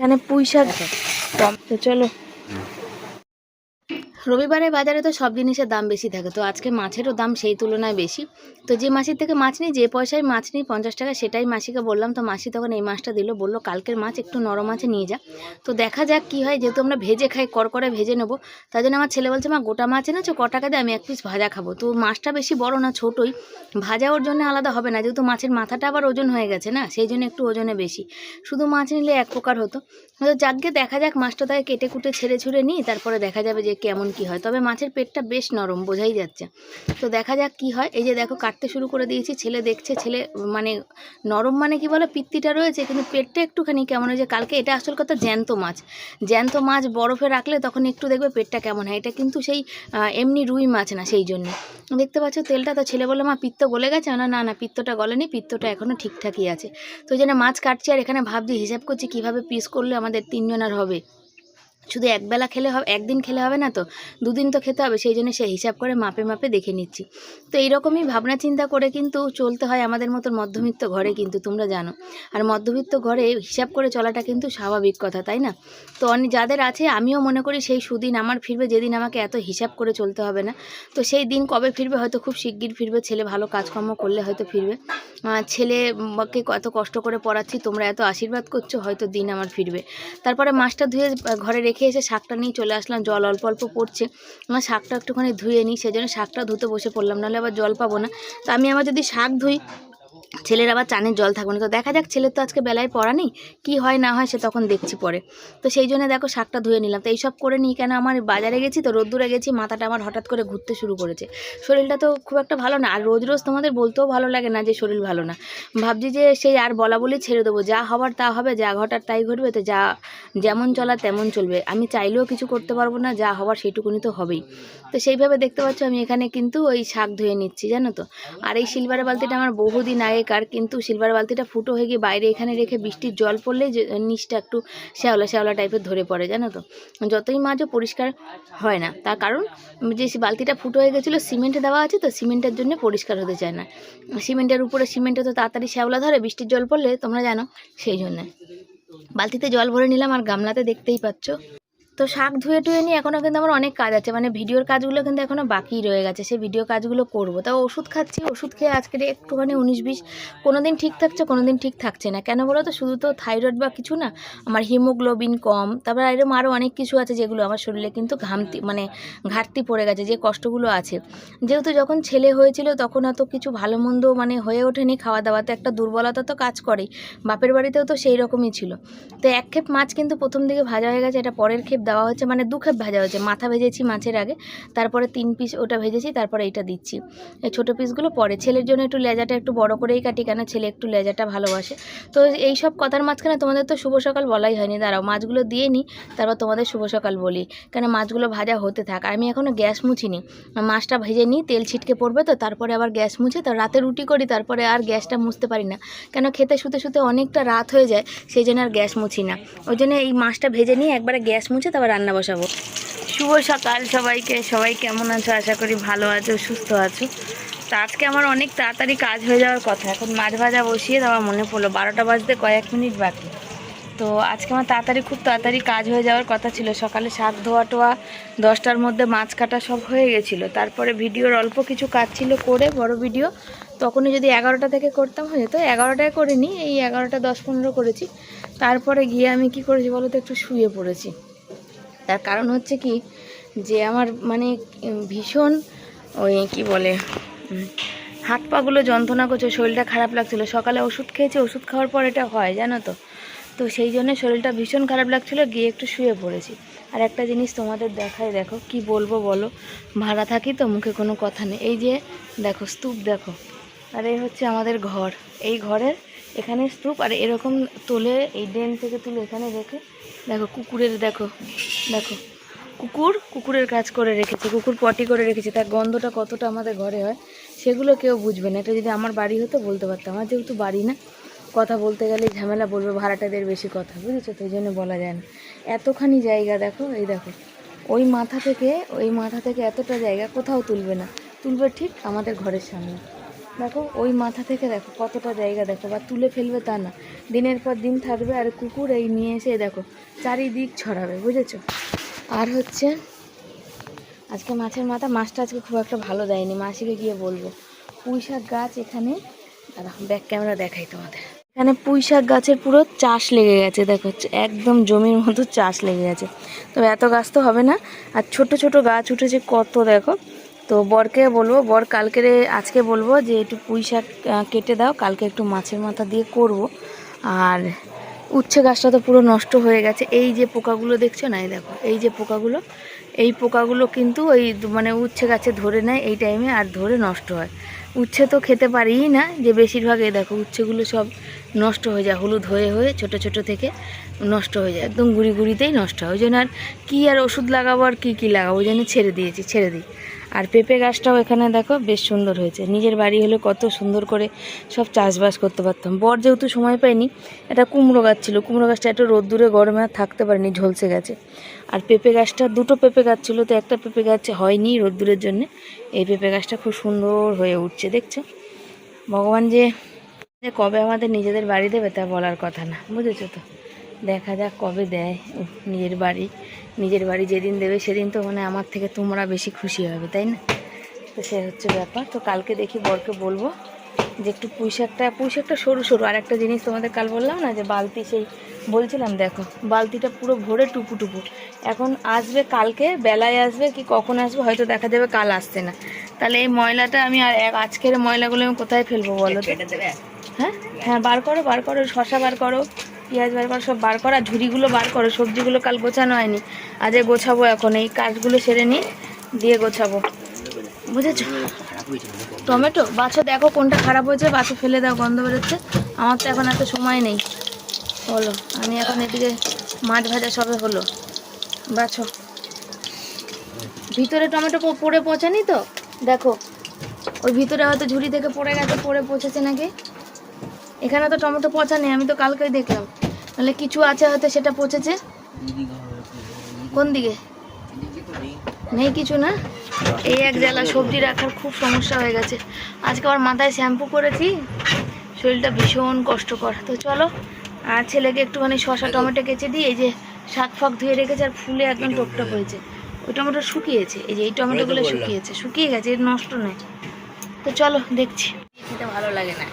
এখানে পুঁই শাক তো চলো। রবিবারে বাজারে তো সব জিনিসের দাম বেশি থাকে, তো আজকে মাছেরও দাম সেই তুলনায় বেশি। তো যে মাসির থেকে মাছ নিই, যে পয়সায় মাছ নিই, পঞ্চাশ টাকা, সেটাই মাসিকে বললাম, তো মাসি তখন এই মাছটা দিল, বলল কালকের মাছ একটু নরম আছে, নিয়ে যা। তো দেখা যাক কী হয়, যেহেতু আমরা ভেজে খাই করকরে ভেজে নেব তাই জন্য আমার ছেলে বলছে, মা, গোটা মাছ এনেছো, ক টাকা দিয়ে আমি এক পিস ভাজা খাব? তো মাছটা বেশি বড় না, ছোটোই। ভাজা ওর জন্য আলাদা হবে না, যেহেতু মাছের মাথাটা আবার ওজন হয়ে গেছে না, সেই জন্য একটু ওজনে বেশি। শুধু মাছ নিলে এক প্রকার হতো। তো যাকগে, দেখা যাক, মাছটা তাকে কেটে কুটে ছেড়ে ছুড়ে নিই, তারপরে দেখা যাবে যে কেমন কি হয়। তবে মাছের পেটটা বেশ নরম, বোঝাই যাচ্ছে। তো দেখা যাক কি হয়। এই যে দেখো, কাটতে শুরু করে দিয়েছি, ছেলে দেখছে, ছেলে মানে নরম মানে কি বলে, পিত্তিটা রয়েছে, কিন্তু পেটটা একটুখানি কেমন হয়েছে? কালকে এটা আসল কথা, জ্যান্ত মাছ। জ্যান্ত মাছ বরফে রাখলে তখন একটু দেখবে পেটটা কেমন হয়। এটা কিন্তু সেই এমনি রুই মাছ না সেই জন্য। দেখতে পাচ্ছ, তেলটা তো ছেলে বলে, মা, পিত্ত গলে গেছে? না না না, পিত্তটা গলেনি, পিত্তটা এখনও ঠিকঠাকই আছে। তো জন্য মাছ কাটছি, আর এখানে ভাবছি, হিসাব করছি, কীভাবে পিস করলে আমাদের তিনজনের হবে। শুধু একবেলা খেলে হবে, একদিন খেলে হবে না তো, দুদিন তো খেতে হবে, সেই জন্য সে হিসাব করে মাপে মাপে দেখে নিচ্ছি। তো এইরকমই ভাবনা চিন্তা করে কিন্তু চলতে হয় আমাদের মতন মধ্যবিত্ত ঘরে কিন্তু, তোমরা জানো। আর মধ্যবিত্ত ঘরে হিসাব করে চলাটা কিন্তু স্বাভাবিক কথা, তাই না? তো যাদের আছে, আমিও মনে করি সেই সুদিন আমার ফিরবে, যেদিন আমাকে এত হিসাব করে চলতে হবে না। তো সেই দিন কবে ফিরবে, হয়তো খুব শিগগির ফিরবে, ছেলে ভালো কাজকর্ম করলে হয়তো ফিরবে। ছেলেকে এত কষ্ট করে পড়াচ্ছি, তোমরা এত আশীর্বাদ করছ, হয়তো দিন আমার ফিরবে। তারপরে মাছটা ধুয়ে ঘরে রেখে এসে শাকটা নিয়ে চলে আসলাম, জল অল্প অল্প পড়ছে। আমার শাকটা একটুখানি ধুয়ে নিই, সেজন্য শাকটা ধুতে বসে পড়লাম, নাহলে আবার জল পাবো না। তো আমি আমার যদি শাক ধুই ছেলের আবার চানের জল থাকবে না। তো দেখা যাক, ছেলের তো আজকে বেলায় পড়া নেই। কী হয়, না হয় সে তখন দেখছি পরে। তো সেই জন্য দেখো, শাকটা ধুয়ে নিলাম। তো এইসব করে নিই কেন আমার বাজারে গেছি তো, রোদ্দুরে গেছি, মাথাটা আমার হঠাৎ করে ঘুরতে শুরু করেছে। শরীরটা তো খুব একটা ভালো না। আর রোজ রোজ তোমাদের বলতেও ভালো লাগে না যে শরীর ভালো না। ভাবছি যে সেই আর বলা বলি ছেড়ে দেবো। যা হবার তা হবে, যা ঘটার তাই ঘটবে। তো যা যেমন চলা তেমন চলবে। আমি চাইলেও কিছু করতে পারব না, যা হবার সেইটুকুনি তো হবেই। তো সেইভাবে দেখতে পাচ্ছ, আমি এখানে কিন্তু ওই শাক ধুয়ে নিচ্ছি, জানো তো। আর এই সিলভার বালতিটা আমার বহুদিন আগেকার কিন্তু সিলভার বালতিটা ফুটো হয়ে গিয়ে বাইরে এখানে রেখে বৃষ্টির জল পড়লে নিচটা একটু শ্যাওলা শ্যাওলা টাইপের ধরে পড়ে, জানো তো? যতই মাজও পরিষ্কার হয় না, তার কারণ যে বালতিটা ফুটো হয়ে গেছিল সিমেন্ট দেওয়া আছে তো সিমেন্টের জন্য পরিষ্কার হতে চায় না। সিমেন্টের উপরে সিমেন্টে তো তাড়াতাড়ি শ্যাওলা ধরে, বৃষ্টির জল পড়লে তোমরা জানো সেই জন্যে বালতিতে জল ভরে নিলাম আর গামলাতে দেখতেই পাচ্ছ। তো শাক ধুয়ে টুয়ে নিয়ে এখনও কিন্তু আমার অনেক কাজ আছে। মানে ভিডিওর কাজগুলো কিন্তু এখনও বাকি রয়ে গেছে। সেই ভিডিও কাজগুলো করব। তা ওষুধ খাচ্ছি, ওষুধ খেয়ে আজকে একটুখানি উনিশ বিশ কোনো দিন ঠিক থাকছে কোনো দিন ঠিক থাকছে না। কেন বলো তো শুধু তো থাইরয়েড বা কিছু না, আমার হিমোগ্লোবিন কম। তারপর এরকম আরও অনেক কিছু আছে যেগুলো আমার শরীরে কিন্তু ঘামতি মানে ঘাটতি পড়ে গেছে, যে কষ্টগুলো আছে। যেহেতু যখন ছেলে হয়েছিল তখন অত কিছু ভালো মন্দ মানে হয়ে ওঠেনি খাওয়া দাওয়াতে একটা দুর্বলতা তো কাজ করেই। বাপের বাড়িতেও তো সেই রকমই ছিল। তো এক খেপ মাছ কিন্তু প্রথম দিকে ভাজা হয়ে গেছে, এটা পরের খেপ দেওয়া হচ্ছে মানে দু খেপ ভাজা হয়েছে। মাথা ভেজেছি মাছের আগে, তারপরে তিন পিস ওটা ভেজেছি, তারপরে এইটা দিচ্ছি। এই ছোটো পিসগুলো পরে, ছেলের জন্য একটু লেজাটা একটু বড় করেই কাটি, কেন ছেলে একটু লেজাটা ভালোবাসে। তো এই সব কথার মাঝখানে তোমাদের তো শুভ সকাল বলাই হয়নি। দাঁড়াও, মাছগুলো দিয়ে নিই, তারপর তোমাদের শুভ সকাল বলি। কেন মাছগুলো ভাজা হতে থাক, আমি এখনও গ্যাস মুছিনি। মাছটা ভেজে নিই, তেল ছিটকে পড়বে তো, তারপরে আবার গ্যাস মুছে, তো রাতে রুটি করি, তারপরে আর গ্যাসটা মুছতে পারি না। কেন খেতে শুতে শুতে অনেকটা রাত হয়ে যায়, সেই জন্য আর গ্যাস মুছি না। ওই জন্য এই মাছটা ভেজে নিয়ে একবারে গ্যাস মুছে তারপর রান্না বসাবো? শুভ সকাল সবাইকে। সবাই কেমন আছো? আশা করি ভালো আছো, সুস্থ আছো। তা আজকে আমার অনেক তাড়াতাড়ি কাজ হয়ে যাওয়ার কথা। এখন মাছ ভাজা বসিয়ে দেওয়া মনে পড়ল, বারোটা বাজতে কয়েক মিনিট বাকি। তো আজকে আমার তাড়াতাড়ি, খুব তাড়াতাড়ি কাজ হয়ে যাওয়ার কথা ছিল। সকালে শাক ধোয়া টোয়া, দশটার মধ্যে মাছ কাটা সব হয়ে গেছিল। তারপরে ভিডিওর অল্প কিছু কাজ ছিল করে, বড় ভিডিও। তখনই যদি এগারোটা থেকে করতাম, হয়ে যেত। এগারোটায় করিনি, এই এগারোটা দশ পনেরো করেছি। তারপরে গিয়ে আমি কি করেছি বলো তো? একটু শুয়ে পড়েছি। তার কারণ হচ্ছে কি, যে আমার মানে ভীষণ ওই কি বলে হাত পাগুলো যন্ত্রণা করছে, শরীরটা খারাপ লাগছিল। সকালে ওষুধ খেয়েছি, ওষুধ খাওয়ার পর এটা হয়, জানো তো? তো সেই জন্য শরীরটা ভীষণ খারাপ লাগছিল, গিয়ে একটু শুয়ে পড়েছি। আর একটা জিনিস তোমাদের দেখাই দেখো, কি বলব বলো? ভাড়া থাকি তো, মুখে কোনো কথা নেই। এই যে, দেখো, স্তূপ দেখো। আর এই হচ্ছে আমাদের ঘর। এই ঘরের এখানে স্তূপ আর এরকম তুলে, এই ড্রেন থেকে তুলে এখানে রেখে, দেখো কুকুরের, দেখো দেখো, কুকুর কুকুরের কাজ করে রেখেছে, কুকুর পটি করে রেখেছে, তার গন্ধটা কতটা আমাদের ঘরে হয়, সেগুলো কেউ বুঝবে না। এটা যদি আমার বাড়ি হতো, বলতে পারতাম। আমার যেহেতু বাড়ি না, কথা বলতে গেলে ঝামেলা বলবে, ভাড়াটাদের বেশি কথা, বুঝেছ? তো জন্য বলা যায় না। এতখানি জায়গা, দেখো, এই দেখো, ওই মাথা থেকে, ওই মাথা থেকে এতটা জায়গা কোথাও তুলবে না। তুলবে ঠিক আমাদের ঘরের সামনে। দেখো, ওই মাথা থেকে দেখো কতটা জায়গা দেখো, বা তুলে ফেলবে তা না। দিনের পর দিন থাকবে আর কুকুর এই নিয়ে এসে দেখো, চারিদিক ছড়াবে, বুঝেছ? আর হচ্ছে, আজকে মাছের মাথা, মাছটা আজকে খুব একটা ভালো দেয়নি, মাসিকে গিয়ে বলব। পুঁই শাক গাছ এখানে ব্যাক ক্যামেরা দেখাই তোমাদের। এখানে পুঁই শাক গাছের পুরো চাষ লেগে গেছে, দেখো একদম জমির মতো চাষ লেগে গেছে। তবে এত গাছ তো হবে না, আর ছোট ছোট গাছ উঠেছে কত, দেখো। তো বরকে বলব, বর কালকে আজকে বলব যে একটু পুঁই শাক কেটে দাও, কালকে একটু মাছের মাথা দিয়ে করব। আর উচ্ছে গাছটা তো পুরো নষ্ট হয়ে গেছে। এই যে পোকাগুলো দেখছ না, এই দেখো, এই যে পোকাগুলো, এই পোকাগুলো কিন্তু ওই মানে উচ্ছে গাছে ধরে নেয় এই টাইমে আর ধরে নষ্ট হয়। উচ্ছে তো খেতে পারিই না, যে বেশিরভাগ এই দেখো, উচ্ছেগুলো সব নষ্ট হয়ে যায়, হলুদ হয়ে হয়ে ছোট ছোট থেকে নষ্ট হয়ে যায়, একদম গুড়ি গুড়িতেই নষ্ট হয়। ওই জন্য আর কী আর ওষুধ লাগাবো আর কী কী লাগাবো, ওই জন্য ছেড়ে দিয়েছি, ছেড়ে দিই। আর পেঁপে গাছটাও এখানে দেখো বেশ সুন্দর হয়েছে। নিজের বাড়ি হলে কত সুন্দর করে সব চাষবাস করতে পারতাম। বর যেহেতু সময় পাইনি এটা কুমড়ো গাছ ছিল। কুমড়ো গাছটা একটু রোদ্দুরে গরমে আর থাকতে পারেনি, ঝলসে গেছে। আর পেঁপে গাছটা, দুটো পেঁপে গাছ ছিল, তো একটা পেঁপে গাছ হয়নি রোদ্দুরের জন্য। এই পেঁপে গাছটা খুব সুন্দর হয়ে উঠছে, দেখছ? ভগবান যে কবে আমাদের নিজেদের বাড়ি দেবে তা বলার কথা না, বুঝেছ তো? দেখা যাক কবে দেয় নিজের বাড়ি। নিজের বাড়ি যেদিন দেবে সেদিন তো মানে আমার থেকে তোমরা বেশি খুশি হবে তাই না? তো সে হচ্ছে ব্যাপার। তো কালকে দেখি বরকে বলব যে একটু পুঁইশাকটা পুঁইশাকটা সরু সরু। আর একটা জিনিস তোমাদের কাল বললাম না যে বালতি সেই বলছিলাম দেখো বালতিটা পুরো ভরে টুপু টুপু। এখন আসবে কালকে বেলায় আসবে কি কখন আসবে হয়তো দেখা যাবে কাল আসছে না। তাহলে এই ময়লাটা আমি আর আজকের ময়লাগুলো আমি কোথায় ফেলব বলো হ্যাঁ? হ্যাঁ বার করো বার করো শশা বার করো। পেঁয়াজ বার করা, সব বার করা ঝুড়িগুলো বার করো, সবজিগুলো কাল গোছানো হয়নি। আজকে গোছাবো এখন, এই কাজগুলো সেরে নিই, দিয়ে গোছাবো। বুঝেছ? টমেটো, বাছো, দেখো কোনটা খারাপ হয়েছে, বাছো, ফেলে দাও, গন্ধ বেরোচ্ছে। আমার তো এখন এত সময় নেই। বলো আমি এখন এদিকে মাছ ভাজা সবে হলো। বাছো। ভিতরে টমেটো পড়ে পচানি তো? দেখো, ওই ভিতরে হয়তো ঝুড়ি থেকে পড়ে গেছে, পড়ে পচেছে নাকি? এখানে তো টমেটো পচা নেই আমি তো কালকেই দেখলাম। তাহলে কিছু আছে হয়তো সেটা পচেছে? কোন দিকে? নেই কিছু না? এই এক জ্বালা সবজি রাখার খুব সমস্যা হয়ে গেছে। আজকে আবার মাথায় শ্যাম্পু করেছি শরীরটা ভীষণ কষ্টকর। তো চলো আর ছেলেকে একটুখানি শশা টমেটো কেচে দিই এই যে শাক ফাক ধুয়ে রেখেছে আর ফুলে একদম টকটক হয়েছে। ওই টমেটো শুকিয়েছে এই যে এই টমেটোগুলো শুকিয়েছে শুকিয়ে গেছে এর নষ্ট নয়। তো চলো দেখছি। খেতে ভালো লাগে না।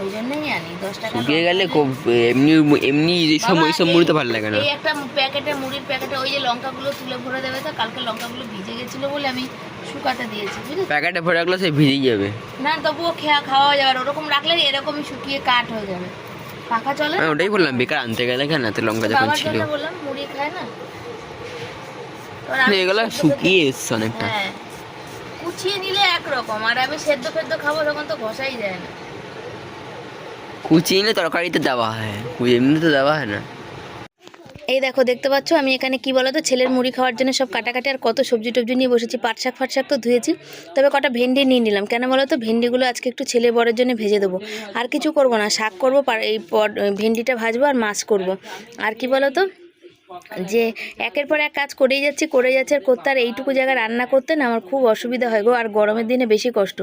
ওই জন্যই আনি দশ টাকা শুকিয়ে গেলে এমনি এমনি এইসব বাবা, ওইসব এই- মুড়িতে ভালো লাগে না। এই একটা প্যাকেটে মুড়ির প্যাকেটে ওই যে লঙ্কাগুলো তুলে ভরে দেবে তো কালকে লঙ্কাগুলো ভিজে গেছিল বলে আমি শুকাতে দিয়েছি বুঝেছ প্যাকেটে ভরে রাখলে সে ভিজে যাবে। না তবুও খেয়া খাওয়া যাবে আর ওরকম রাখলে এরকমই শুকিয়ে কাঠ হয়ে যাবে। পাখা চলে? ওটাই বললাম বেকার আনতে গেলে কেন এত লঙ্কা যখন ছিল। বললাম মুড়ি খায় না? এগুলো শুকিয়ে এসছে অনেকটা। হ্যাঁ কুচিয়ে নিলে একরকম আর আমি সেদ্ধ ফেদ্ধ খাব তখন তো ঘষাই যায় না। কুচিয়ে তরকারিতে দেওয়া হয়। এমনি তো দেওয়া হয় না। এই দেখো, দেখতে পাচ্ছ? আমি এখানে কি বলতো? ছেলের মুড়ি খাওয়ার জন্য সব কাটাকাটি আর কত সবজি টবজি নিয়ে বসেছি। পাট শাক, ফাট শাক তো ধুয়েছি। তবে কটা ভেন্ডি নিয়ে নিলাম। কেন বলতো? ভেন্ডিগুলো আজকে একটু ছেলে বড়ের জন্য ভেজে দেবো। আর কিছু করব না। শাক করব এই ভেন্ডিটা ভাজবো আর মাছ করব। আর কি বলতো? যে একের পর এক কাজ করেই যাচ্ছি করে যাচ্ছে, আর করতে আর এইটুকু জায়গায় রান্না করতে না আমার খুব অসুবিধা হয় গো। আর গরমের দিনে বেশি কষ্ট।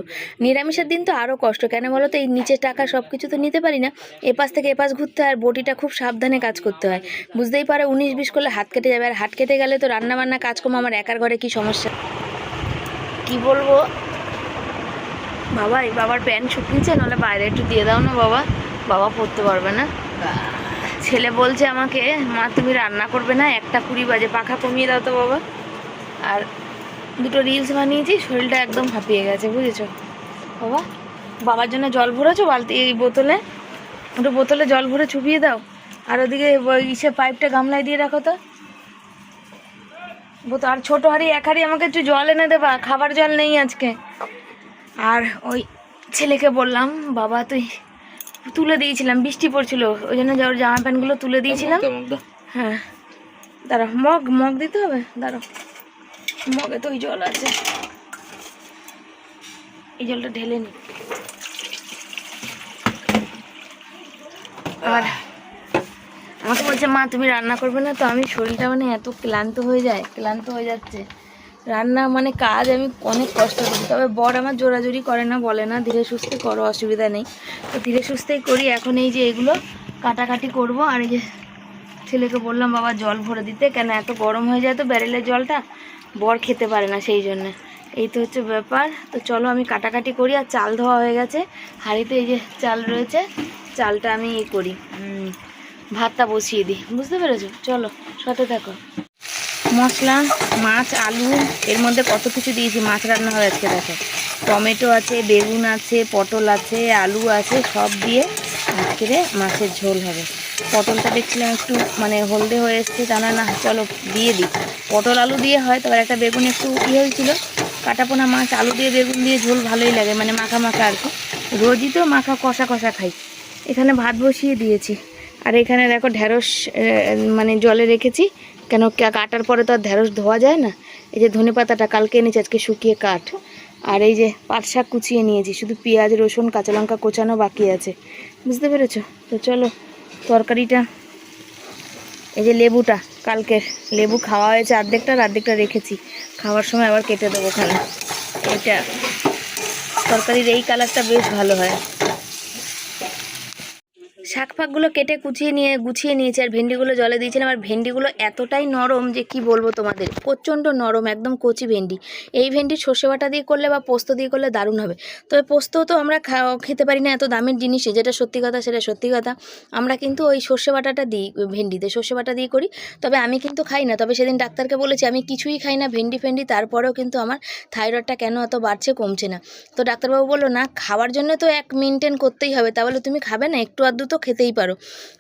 নিরামিষের দিন তো আরও কষ্ট। কেন বলো তো, এই নিচের টাকা সব কিছু তো নিতে পারি না। এপাশ থেকে এপাশ ঘুরতে হয়, আর বটিটা খুব সাবধানে কাজ করতে হয়। বুঝতেই পারে, উনিশ বিশ করলে হাত কেটে যাবে। আর হাত কেটে গেলে তো রান্না বান্না কাজকর্ম আমার একার ঘরে কি সমস্যা? কি বলব? বাবা এই বাবার প্যান্ট শুকিয়েছে, নাহলে বাইরে একটু দিয়ে দাও না বাবা। বাবা পরতে পারবে না। ছেলে বলছে আমাকে, মা, তুমি রান্না করবে না, একটা কুড়ি বাজে, পাখা কমিয়ে দাও তো বাবা। আর দুটো রিলস বানিয়েছি, শরীরটা একদম হাঁপিয়ে গেছে, বুঝেছ? বাবা, বাবার জন্য জল ভরেছো বালতি এই বোতলে? ওটা বোতলে জল ভরে ছুপিয়ে দাও। আর ওদিকে ইসে পাইপটা গামলায় দিয়ে রাখো তো। বোতল আর ছোটো হাড়ি, এক হাড়ি আমাকে একটু জল এনে দেবা, খাবার জল নেই আজকে। আর ওই ছেলেকে বললাম, বাবা, তুই তুলে দিয়েছিলাম বৃষ্টি পড়ছিল ওই জন্য ওর জামা প্যান্টগুলো তুলে দিয়েছিলাম। হ্যাঁ। দাঁড়াও মগ মগ দিতে হবে? দাঁড়াও মগে তো ওই জল আছে। এই জলটা ঢেলে নি। আর আমাকে বলছে মা তুমি রান্না করবে না তো? আমি শরীরটা মানে এত ক্লান্ত হয়ে যায় ক্লান্ত হয়ে যাচ্ছে। রান্না মানে কাজ আমি অনেক কষ্ট করি। তবে বর আমার জোরাজুরি করে না, বলে না, ধীরে সুস্থে করো, অসুবিধা নেই। তো ধীরে সুস্থেই করি। এখন এই যে এগুলো কাটাকাটি করব, আর এই যে ছেলেকে বললাম, বাবা, জল ভরে দিতে। কেন এত গরম হয়ে যায় তো ব্যারেলের জলটা? বর খেতে পারে না সেই জন্যে। এই তো হচ্ছে ব্যাপার। তো চলো আমি কাটাকাটি করি, আর চাল ধোয়া হয়ে গেছে। হাঁড়িতে এই যে চাল রয়েছে, চালটা আমি ই করি ভাতটা বসিয়ে দিই। বুঝতে পেরেছ? চলো, সাথে থাকো। মশলা, মাছ, আলু, এর মধ্যে কত কিছু দিয়েছি, মাছ রান্না হয় আজকে দেখো। টমেটো আছে, বেগুন আছে, পটল আছে, আলু আছে, সব দিয়ে আজকে মাছের ঝোল হবে। পটলটা দেখছিলাম একটু মানে হলদে হয়ে এসছে, তা না না, চলো দিয়ে দিই। পটল, আলু দিয়ে হয়, তবে একটা বেগুন একটু ইয়ে হয়েছিল। কাটাপোনা, মাছ, আলু দিয়ে, বেগুন দিয়ে ঝোল ভালোই লাগে মানে মাখা মাখা আর কি। রোজই তো মাখা কষা কষা খাই। এখানে ভাত বসিয়ে দিয়েছি। আর এখানে দেখো ঢ্যাঁড়স মানে জলে রেখেছি। কেন কাটার পরে তো আর ঢ্যাঁড়স ধোয়া যায় না? এই যে ধনে পাতাটা কালকে এনেছি, আজকে শুকিয়ে কাঠ। আর এই যে পাট শাক কুচিয়ে নিয়েছি, শুধু পেঁয়াজ, রসুন, কাঁচা লঙ্কা কোচানো বাকি আছে। বুঝতে পেরেছ? তো চলো, তরকারিটা, এই যে লেবুটা, কালকের লেবু খাওয়া হয়েছে অর্ধেকটা আর অর্ধেকটা রেখেছি। খাওয়ার সময় আবার কেটে দেবো ওখানে। এটা, তরকারির এই কালারটা বেশ ভালো হয়। শাক ফাকগুলো কেটে কুচিয়ে নিয়ে, গুছিয়ে নিয়েছি আর ভেন্ডিগুলো জলে দিয়েছিলাম আর ভেন্ডিগুলো এতটাই নরম যে কি বলব তোমাদের? প্রচণ্ড নরম, একদম কচি ভেন্ডি। এই ভেন্ডি সর্ষে বাটা দিয়ে করলে বা পোস্ত দিয়ে করলে দারুণ হবে। তবে পোস্ত তো আমরা খেতে পারি না এত দামের জিনিসে যেটা সত্যি কথা সেটা সত্যি কথা। আমরা কিন্তু ওই সর্ষে বাটাটা দিই, ভেন্ডিতে সর্ষে বাটা দিয়ে করি। তবে আমি কিন্তু খাই না। তবে সেদিন ডাক্তারকে বলেছি, আমি কিছুই খাই না ভেন্ডি ফেন্ডি। তারপরেও কিন্তু আমার থাইরয়েডটা কেন এত বাড়ছে, কমছে না? তো ডাক্তারবাবু বলল, না, খাওয়ার জন্য তো এক মেনটেন করতেই হবে। তাহলে তুমি খাবে না? একটু আধটু তো খেতেই পারো।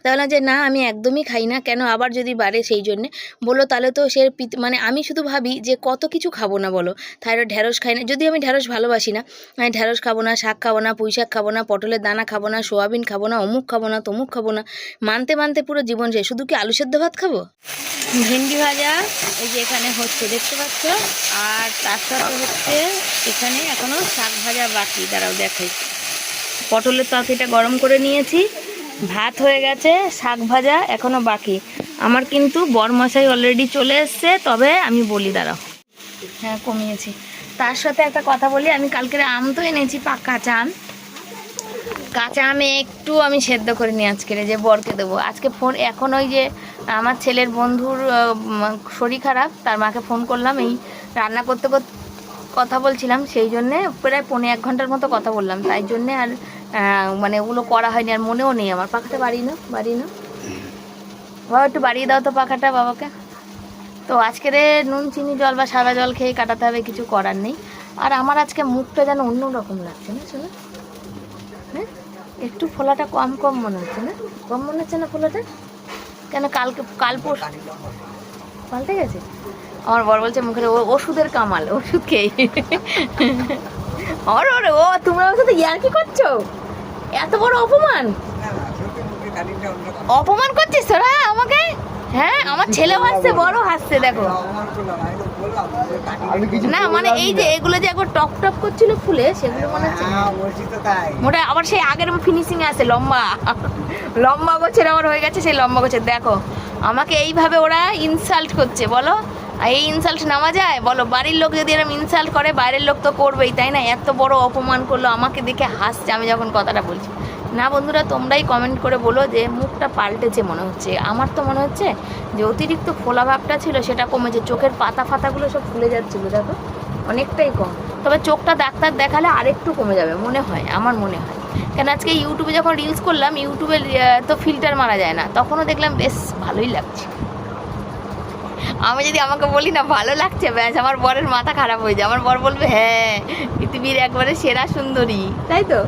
তাহলে যে না, আমি একদমই খাই না, কেন আবার যদি বাড়ে সেই জন্যে? বলল, তাহলে তো সে মানে আমি শুধু ভাবি যে কত কিছু খাব না বলো। থাইরয়েড ঢ্যাঁড়স খাই না। যদি আমি ঢ্যাঁড়স ভালোবাসি না। আমি ঢ্যাঁড়স খাব না, শাক খাব না, পুঁই শাক খাব না, পটলের দানা খাব না, সোয়াবিন খাব না, অমুক খাব না, তমুক খাব না। মানতে মানতে পুরো জীবন শেষ। শুধু কি আলু সেদ্ধ ভাত খাব? ভেন্ডি ভাজা, এই যে এখানে হচ্ছে, দেখতে পাচ্ছ? আর তার সাথে হচ্ছে, এখানে এখনও শাক ভাজা বাকি। দাঁড়াও, দেখাই। পটলের তরকারিটা গরম করে নিয়েছি। ভাত হয়ে গেছে, শাক ভাজা এখনও বাকি। আমার কিন্তু বরমশাই অলরেডি চলে এসছে, তবে আমি বলি, দাঁড়াও। হ্যাঁ কমিয়েছি। তার সাথে একটা কথা বলি, আমি কালকের আম তো এনেছি কাঁচা আম কাঁচা আমে একটু আমি সেদ্ধ করে নিই আজকের যে বরকে দেবো। আজকে ফোন, এখন ওই যে আমার ছেলের বন্ধুর শরীর খারাপ, তার মাকে ফোন করলাম, এই রান্না করতে করতে কথা বলছিলাম, সেই জন্যে প্রায় পৌনে এক ঘণ্টার মতো কথা বললাম। তাই জন্যে আর মানে ওগুলো করা হয়নি, আর মনেও নেই আমার। পাখাটা বাড়িয়ে না? বাড়িয়ে না? বাবা, একটু বাড়িয়ে দাও তো পাখাটা বাবাকে। তো আজকে রে নুন, চিনি, জল বা সাদা জল খেয়ে কাটাতে হবে, কিছু করার নেই। আর আমার আজকে মুখটা যেন অন্য রকম লাগছে, না শোনো? হ্যাঁ? একটু ফোলাটা কম কম মনে হচ্ছে, না? কম মনে হচ্ছে না ফোলাটা? কেন কালকে, কাল পরশু পাল্টে গেছে? আমার বর বলছে মুখের ও- ওষুধের কামাল ওষুধ খেয়ে। ওর ওরে ও তোমরা ওর সাথে ইয়ার কি করছ? এত বড় অপমান। অপমান করছিস তোরা আমাকে? হ্যাঁ আমার ছেলে হাসছে বড় হাসছে দেখো। না মানে এই যে এগুলো যে একবার টপ টপ করছিল ফুলে সেগুলো মনে হচ্ছে মোটা আবার সেই আগের ফিনিশিং আছে লম্বা। লম্বা গোছের আমার হয়ে গেছে সেই লম্বা গোছের। দেখো আমাকে এইভাবে ওরা ইনসাল্ট করছে বলো। এই ইনসাল্ট নেওয়া যায়? বলো, বাড়ির লোক যদি এরকম ইনসাল্ট করে, বাইরের লোক তো করবেই, তাই না? এত বড় অপমান করল, আমাকে দেখে হাসছে, আমি যখন কথাটা বলছি। না বন্ধুরা, তোমরাই কমেন্ট করে বলো যে, মুখটা পাল্টেছে মনে হচ্ছে। আমার তো মনে হচ্ছে যে, অতিরিক্ত ফোলা ভাবটা ছিল, সেটা কমেছে চোখের পাতা ফাতাগুলো সব ফুলে যাচ্ছিল, দেখো। অনেকটাই কম। তবে চোখটা ডাক্তার দেখালে আরেকটু কমে যাবে, মনে হয়, আমার মনে হয়। কেন, আজকে ইউটিউবে যখন রিলস করলাম ইউটিউবে তো ফিল্টার মারা যায় না। তখনও দেখলাম, বেশ ভালোই লাগছে। আমি যদি আমাকে বলি না, ভালো লাগছে? ব্যাস, আমার বরের মাথা খারাপ হয়ে যায়। আমার বর বলবে হ্যাঁ পৃথিবীর একবারে সেরা সুন্দরী। তাই তো?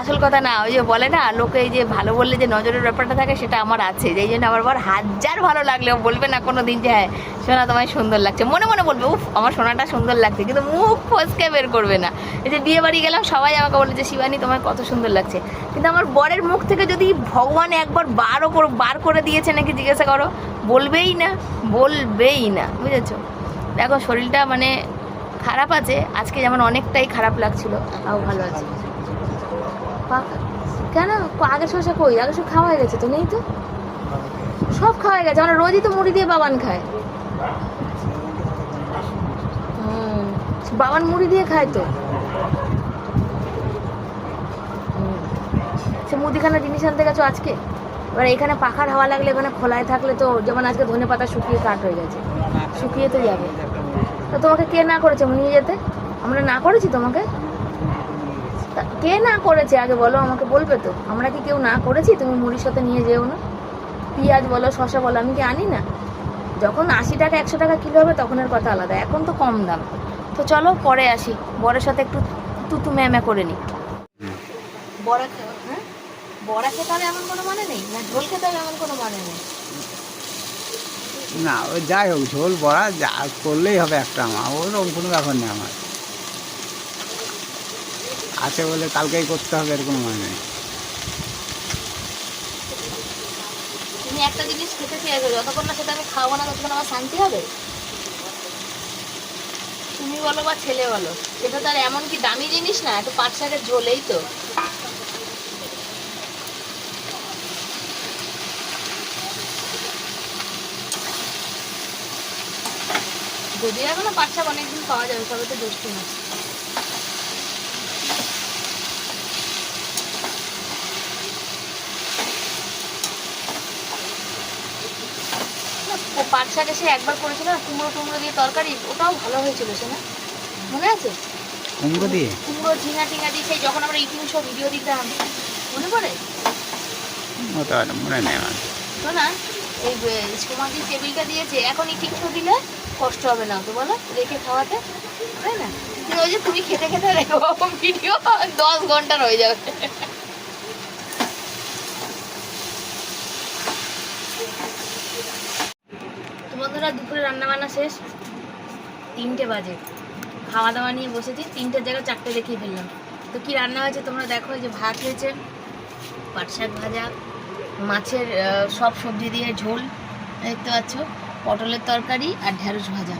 আসল কথা না, ওই যে বলে না, লোকে যে ভালো বললে যে নজরের ব্যাপারটা থাকে, সেটা আমার আছে। যেই জন্য আমার বর হাজার ভালো লাগলেও বলবে না কোনো দিন যে হ্যাঁ সোনা তোমায় সুন্দর লাগছে। মনে মনে বলবে, উফ, আমার সোনাটা সুন্দর লাগছে। কিন্তু মুখ ফসকে বের করবে না। এই যে বিয়ে বাড়ি গেলাম, সবাই আমাকে বলে যে, শিবানী তোমার কত সুন্দর লাগছে। কিন্তু আমার বরের মুখ থেকে যদি ভগবান একবার বারও বার করে দিয়েছে নাকি জিজ্ঞাসা করো, বলবেই না বলবেই না, বুঝেছ? দেখো, শরীরটা মানে খারাপ আছে, আজকে যেমন অনেকটাই খারাপ লাগছিল, তাও ভালো আছে। পাকা- কেন? আগের শসা কই? আগের সব খাওয়া গেছে তো, নেই তো? সব খাওয়া গেছে। আমরা রোজই তো মুড়ি দিয়ে বাবান খায় বাবান মুড়ি দিয়ে খায় তো। সে মুদিখানা জিনিস আনতে গেছো আজকে। এবার এখানে পাখার হাওয়া লাগলে, এখানে খোলায় থাকলে তো যেমন আজকে ধনে পাতা শুকিয়ে কাঠ হয়ে গেছে। শুকিয়ে তো যাবে। তো তোমাকে কে না করেছে? নিয়ে যেতে? আমরা না করেছি তোমাকে? কে না করেছে? আগে বলো, আমাকে বলবে তো। আমরা কি কেউ না করেছি? তুমি মুড়ির সাথে নিয়ে যেও না। পেঁয়াজ বলো শশা বলো, আমি কি আনি না? যখন আশি টাকা, একশো টাকা কিলো হবে তখনের কথা আলাদা। এখন তো কম দাম। তো চলো, পরে আসি। বরের সাথে একটু তুতু ম্যামে করে নিই বড়া হ্যাঁ? বড়া খেতে হবে এমন কোনো মানে নেই? না, ঝোল খেতে হবে এমন কোনো মানে নেই? না যাই হোক, ঝোল, বড়া, যা করলেই হবে একটা আমার। ওরকম কোনো ব্যাপার নেই আমার। আছে বলে কালকেই করতে হবে, এর কোনো মানে নেই। দামি জিনিস না তো। যদি এখনও পাট শাক অনেকদিন পাওয়া যাবে সবাই তো জ্যৈষ্ঠ মাছ পাট শাক এসে একবার করেছিল না কুমড়ো টুমড়ো দিয়ে তরকারি ওটাও ভালো হয়েছিল সে না? মনে আছে? কুমড়ো দিয়ে? কুমড়ো ঝিঙা টিঙা দিয়ে সেই যখন আমরা ইটিং শো ভিডিও দিতাম মনে পড়ে? মনে নেই আমার। তো না এই সমাধি টেবিলটা দিয়েছে এখন ইটিং শো দিলে কষ্ট হবে না তো বলো? রেখে খাওয়াতে তাই না? ওই যে তুমি খেতে খেতে রেখো ভিডিও দশ ঘণ্টার হয়ে যাবে তো বন্ধুরা দুপুরে রান্না বান্না শেষ। তিনটে বাজে। খাওয়া দাওয়া নিয়ে বসেছি, তিনটের জায়গায় চারটে দেখিয়ে ফেললাম। তো কি রান্না হয়েছে তোমরা দেখো যে ভাত হয়েছে, পাট শাক ভাজা, মাছের সব সবজি দিয়ে ঝোল দেখতে পাচ্ছ পটলের তরকারি আর ঢ্যাঁড়স ভাজা।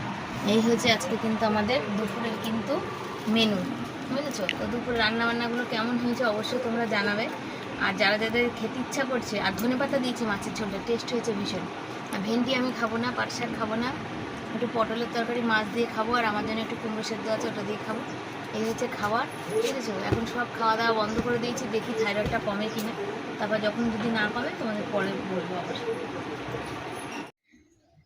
এই হয়েছে আজকে কিন্তু আমাদের দুপুরের কিন্তু মেনু বুঝেছ? তো দুপুরে রান্না বান্নাগুলো কেমন হয়েছে অবশ্যই তোমরা জানাবে। আর যারা যাদের খেতে ইচ্ছা করছে, আর ধনে পাতা দিয়েছি মাছের ঝোলটা টেস্ট হয়েছে ভীষণ। ভেন্ডি আমি খাব না, পাট শাক খাব না। একটু পটলের তরকারি, মাছ দিয়ে খাব, আর আমার জন্য একটু কুমড়ো সেদ্ধ আছে ওটা দিয়ে খাব। এই হচ্ছে খাবার, ঠিক আছে? এখন সব খাওয়া দাওয়া বন্ধ করে দিয়েছি, দেখি থাইরয়েডটা কমে কিনা। তারপর যখন যদি না পাবে, তোমাদের পরে বলব আবার।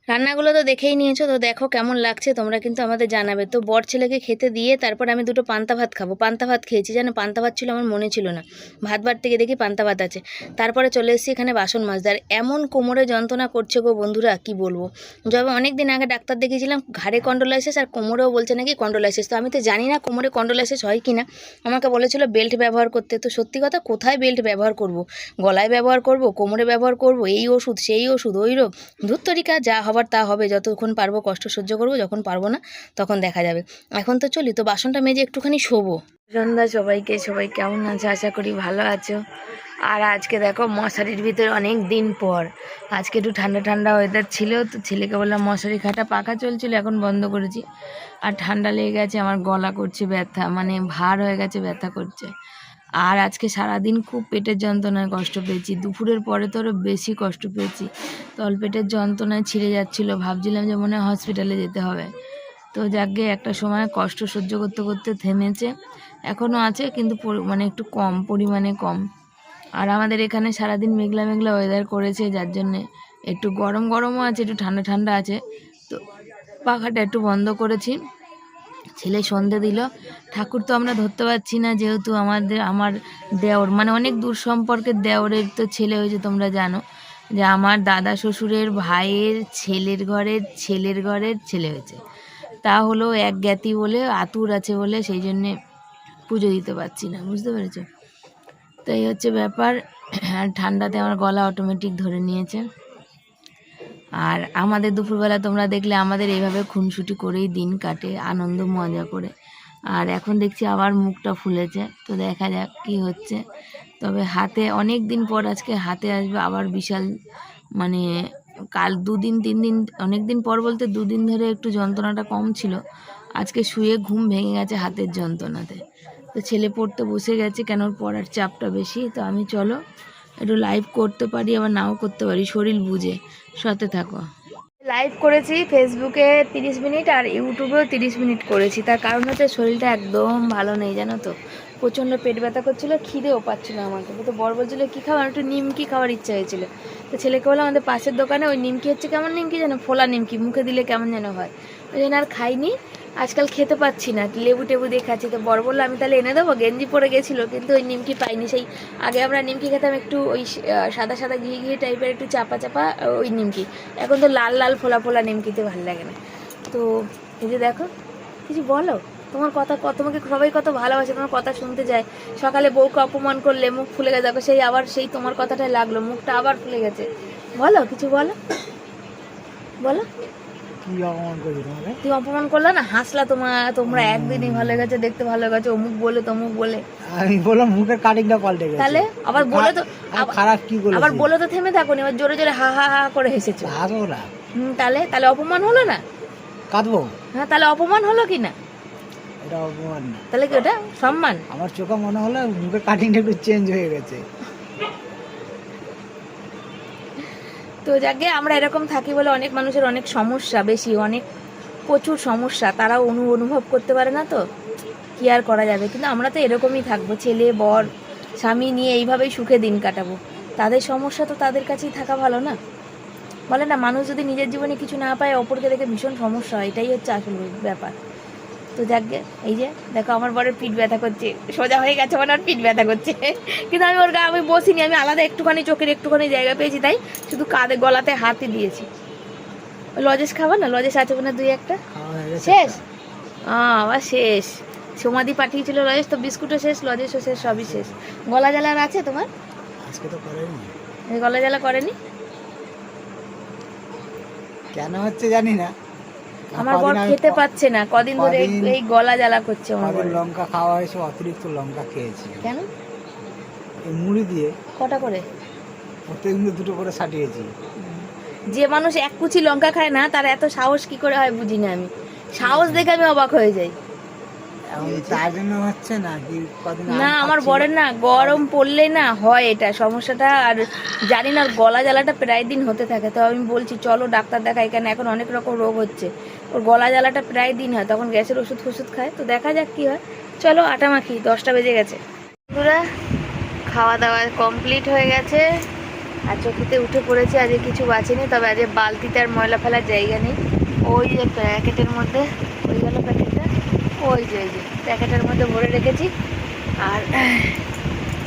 রান্নাগুলো তো দেখেই নিয়েছো, তো দেখো কেমন লাগছে, তোমরা কিন্তু আমাদের জানাবে। তো বর ছেলেকে খেতে দিয়ে তারপর আমি দুটো পান্তা ভাত খাব। পান্তা ভাত খেয়েছি জানো পান্তা ভাত ছিল, আমার মনে ছিল না। ভাত বার থেকে দেখি পান্তা ভাত আছে। তারপরে চলে এসেছি এখানে বাসন মাজদার এমন কোমরে যন্ত্রণা করছে গো বন্ধুরা, কি বলব? যবে অনেক দিন আগে ডাক্তার দেখিয়েছিলাম, ঘাড়ে কন্ডোলাইসিস আর কোমরেও বলছে নাকি কন্ডোলাইসিস তো আমি তো জানি না কোমরে কন্ডোলাইসিস হয় কি না আমাকে বলেছিল বেল্ট ব্যবহার করতে। তো সত্যি কথা, কোথায় বেল্ট ব্যবহার করব? গলায় ব্যবহার করব, কোমরে ব্যবহার করব? এই ওষুধ, সেই ওষুধ, ওই রোগ। ধুত্তরিকা যা হবার তা হবে, যতক্ষণ পারব কষ্ট সহ্য করব, যখন পারব না, তখন দেখা যাবে। এখন তো চলি, তো বাসনটা মেজে একটুখানি শোবো। সন্ধ্যা সবাইকে, সবাই কেমন আছে? আশা করি ভালো আছো। আর আজকে দেখো, মশারির ভিতরে অনেক দিন পর। আজকে একটু ঠান্ডা ঠান্ডা ওয়েদার ছিল, তো ছেলেকে বললাম, মশারি খাটা পাখা চলছিল, এখন বন্ধ করেছি। আর ঠান্ডা লেগে গেছে, আমার গলা করছে ব্যথা মানে ভার হয়ে গেছে, ব্যথা করছে। আর আজকে সারাদিন খুব পেটের যন্ত্রণায় কষ্ট পেয়েছি। দুপুরের পরে তো আরও বেশি কষ্ট পেয়েছি। তলপেটের যন্ত্রণায় ছিঁড়ে যাচ্ছিল। ভাবছিলাম যে মনে হয় হসপিটালে যেতে হবে। তো যাকে একটা সময় কষ্ট সহ্য করতে করতে থেমেছে। এখনও আছে কিন্তু মানে একটু কম, পরিমাণে কম। আর আমাদের এখানে সারাদিন মেঘলা মেঘলা ওয়েদার করেছে যার জন্যে একটু গরম গরমও আছে, একটু ঠান্ডা ঠান্ডা আছে। তো পাখাটা একটু বন্ধ করেছি। ছেলে সন্ধে দিল, ঠাকুর তো আমরা ধরতে পারছি না যেহেতু আমাদের, আমার দেওর মানে অনেক দূর সম্পর্কের দেওরের তো ছেলে হয়েছে, তোমরা জানো। যে আমার দাদা শ্বশুরের ভাইয়ের ছেলের ঘরের ছেলের ঘরের ছেলে হয়েছে। তা হলো এক জ্ঞাতি বলে, আতুর আছে বলে, সেই জন্যে পুজো দিতে পারছি না, বুঝতে পেরেছ? তো এই হচ্ছে ব্যাপার। ঠান্ডাতে আমার গলা অটোমেটিক ধরে নিয়েছে। আর আমাদের দুপুরবেলা তোমরা দেখলে আমাদের এইভাবে খুনসুটি করেই দিন কাটে, আনন্দ, মজা করে। আর এখন দেখছি আবার মুখটা ফুলেছে, তো দেখা যাক কি হচ্ছে। তবে হাতে অনেক দিন পর আজকে হাতে আসবে আবার বিশাল মানে কাল দুদিন, তিন দিন, অনেক দিন পর বলতে দুদিন ধরে একটু যন্ত্রণাটা কম ছিল। আজকে শুয়ে ঘুম ভেঙে গেছে হাতের যন্ত্রণাতে। তো ছেলে পড়তে বসে গেছে কেন পড়ার চাপটা বেশি, তো আমি চলো একটু লাইভ করতে পারি, আবার নাও করতে পারি, শরীর বুঝে। সাথে থাকো। লাইভ করেছি ফেসবুকে তিরিশ মিনিট আর ইউটিউবেও তিরিশ মিনিট করেছি। তার কারণ হচ্ছে শরীরটা একদম ভালো নেই, জানো তো। প্রচণ্ড পেট ব্যথা করছিল, খিদেও পাচ্ছিল আমাকে। তো বর বলছিল, কী খাওয়ার? একটু নিমকি খাওয়ার ইচ্ছা হয়েছিল। তো ছেলেকে বলে আমাদের পাশের দোকানে ওই নিমকি হচ্ছে কেমন নিমকি যেন? ফোলা নিমকি, মুখে দিলে কেমন যেন হয়। ওই জন্য আর খাইনি। আজকাল খেতে পাচ্ছি না লেবু টেবু দিয়ে খাচ্ছি। তো বর বলল, আমি তাহলে এনে দেবো? গেঞ্জি পরে গেছিল, কিন্তু ওই নিমকি পাইনি। সেই আগে আমরা নিমকি খেতাম একটু ওই সাদা সাদা ঘি ঘি টাইপের একটু চাপা চাপা ওই নিমকি। এখন তো লাল লাল ফোলা ফোলা নিমকিতে ভালো লাগে না। তো এই যে দেখো, কিছু বলো? তোমার কথা কত তোমাকে সবাই কত ভালোবাসে, তোমার কথা শুনতে যায়। সকালে বউকে অপমান করলে মুখ ফুলে গেছে দেখো সেই আবার সেই তোমার কথাটাই লাগল, মুখটা আবার ফুলে গেছে। বলো, কিছু বলো? বলো। কি অপমান করছি তোমাকে? তুমি অপমান করলে না হাসলা তোমার তোমরা একদিনই ভালো গেছে দেখতে ভালো গেছে অমুক বলে তমুক বলে। আমি বললাম মুখের কাটিংটা পাল্টে গেছে। তাহলে? আবার বলে তো খারাপ কি বলেছি আবার বলে তো থেমে থাকো এবার জোরে জোরে হা হা হা করে হেসেছো। হাসো না হুম তাহলে তাহলে অপমান হলো না? কাঁদবো? হ্যাঁ তাহলে অপমান হলো কি না? এটা অপমান না। তাহলে কি ওটা সম্মান? আমার চোখে মনে হলো মুখের কাটিংটা একটু চেঞ্জ হয়ে গেছে। তো যাকে আমরা এরকম থাকি বলে অনেক মানুষের অনেক সমস্যা বেশি, অনেক প্রচুর সমস্যা। তারা অনু অনুভব করতে পারে না তো? কি আর করা যাবে? কিন্তু আমরা তো এরকমই থাকব, ছেলে, বর, স্বামী নিয়ে এইভাবেই সুখে দিন কাটাবো। তাদের সমস্যা তো তাদের কাছেই থাকা ভালো না? বলে না, মানুষ যদি নিজের জীবনে কিছু না পায়, অপরকে দেখে ভীষণ সমস্যা হয়, এটাই হচ্ছে আসল ব্যাপার। তো যাকে এই যে দেখো আমার বরের পিঠ ব্যথা করছে। সোজা হয়ে গেছে মানে ওর পিঠ ব্যথা করছে। কিন্তু আমি ওর গা আমি বসিনি আমি আলাদা একটুখানি চোখের একটুখানি জায়গা পেয়েছি তাই শুধু কাঁধে গলাতে হাতে দিয়েছি। লজেস খাবার না? লজেস আছে না দুই একটা? শেষ? আবার শেষ। সমাধি পাঠিয়েছিল লজেস তো বিস্কুটও শেষ লজেসও শেষ সবই শেষ। গলা জ্বালা আর আছে তোমার? আজকে তো করেনি। এই গলা জ্বালা করেনি? কেন হচ্ছে জানি না। আমার বর খেতে পাচ্ছে না কদিন ধরে এই- গলা জ্বালা করছে আমার লঙ্কা খাওয়া হয়েছে অতিরিক্ত লঙ্কা খেয়েছি। কেন? মুড়ি দিয়ে কটা করে? প্রত্যেকদিন দুটো করে সাটিয়েছি। যে মানুষ এক কুচি লঙ্কা খায় না তার এত সাহস কি করে হয় বুঝি না আমি। সাহস দেখে আমি অবাক হয়ে যাই এখন তার জন্য হচ্ছে না আমার বরের না গরম পড়লে না হয় এটা সমস্যাটা আর জানি না গলা জ্বালাটা প্রায় দিন হতে থাকে তো আমি বলছি চলো ডাক্তার দেখাই কেন এখন অনেক রকম রোগ হচ্ছে। ওর গলা জ্বালাটা প্রায় দিন হয় তখন গ্যাসের ওষুধ ফষুধ খায় তো দেখা যাক কি হয়। চলো আটা মাখি দশটা বেজে গেছে। বন্ধুরা খাওয়া দাওয়া কমপ্লিট হয়ে গেছে আর চকিতে উঠে পড়েছে আজকে কিছু বাঁচেনি তবে আজকে বালতিতে আর ময়লা ফেলার জায়গা নেই। ওই যে প্যাকেটের মধ্যে ওই গেল প্যাকেটটা ওই যে ওই যে, প্যাকেটের মধ্যে ভরে রেখেছি। আর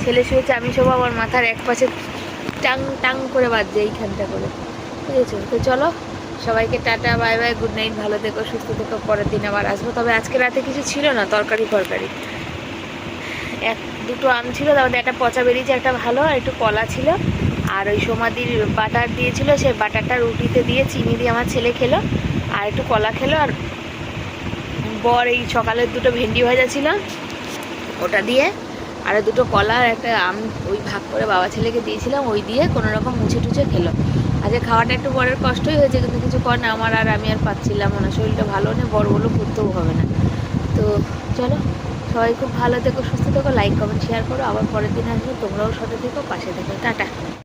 ছেলে শুয়েছে, আমি সব আমার মাথার এক পাশে টাং টাং করে বাজছে এইখানটা করে। বুঝেছ? তো চলো, সবাইকে tata, bye bye, good night, ভালো থেকো, সুস্থ থেকো, পরের দিন আবার আসব। তবে আজকে রাতে কিছু ছিল না, তরকারি, ফরকারি। এক, দুটো আম ছিল, তার মধ্যে একটা পচা বেরিয়েছে, একটা ভালো, আর একটু কলা ছিল। আর ওই সমাধির বাটার দিয়েছিল সেই বাটারটা রুটিতে দিয়ে চিনি দিয়ে আমার ছেলে খেলো, আর একটু কলা খেলো, আর বর এই সকালের দুটো ভেন্ডি ভাজা ছিল, ওটা দিয়ে, আর দুটো কলা আর একটা আম ওই ভাগ করে বাবা ছেলেকে দিয়েছিলাম, ওই দিয়ে কোনো রকম মুছে টুছে খেলো। আজকে খাওয়াটা একটু বরের কষ্টই হয়েছে, কিন্তু কিছু কর না, আমার আর আমি আর পাচ্ছিলাম না, শরীরটা ভালো নেই, বড় বড় করতেও হবে না। তো চলো, সবাই খুব ভালো থেকো, সুস্থ থেকো লাইক কমেন্ট শেয়ার করো, আবার পরের দিন আসব, তোমরাও সাথে থেকো, পাশে থেকো, টাটা।